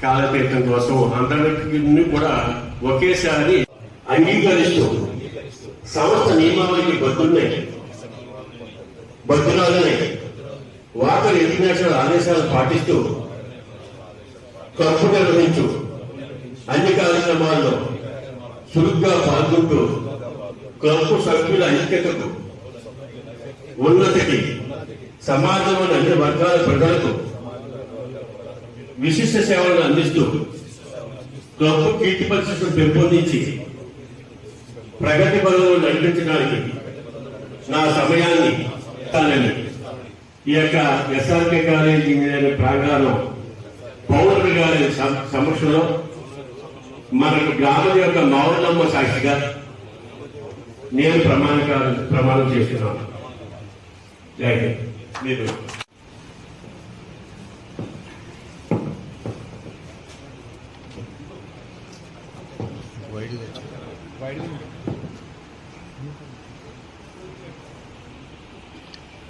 కాలతీర్థం కోసం అందరికీ కూడా ఒకేసారి అంగీకరిస్తూ సంస్థ నియమావళికి బద్దున్నాయి బద్దురాలనే వాటర్ ఇంటర్నేషనల్ ఆదేశాలు పాటిస్తూ ఖర్చు నిర్వహించు అన్ని కార్యక్రమాల్లో చురుగ్గా పాల్గొంటూ క్లబ్ సభ్యుల ఐక్యతకు ఉన్నతికి సమాజంలోని అన్ని వర్గాల ప్రజలకు విశిష్ట సేవలను అందిస్తూ క్లబ్ కీర్తి పరిస్థితులను పెంపొందించి ప్రగతి పనులను నడిపించడానికి నా సమయాన్ని ఇస్తానని ఈ యొక్క ఎస్ఆర్కే కాలేజ్ ఇంజనీరింగ్ ప్రాంగణంలో పౌరులు గారి సమక్షంలో మనకు గ్రామం యొక్క మౌనమ్మ సాక్షిగా నేను ప్రమాణకాలు ప్రమాణం చేస్తున్నాను. మీరు వైడ్ వైడ్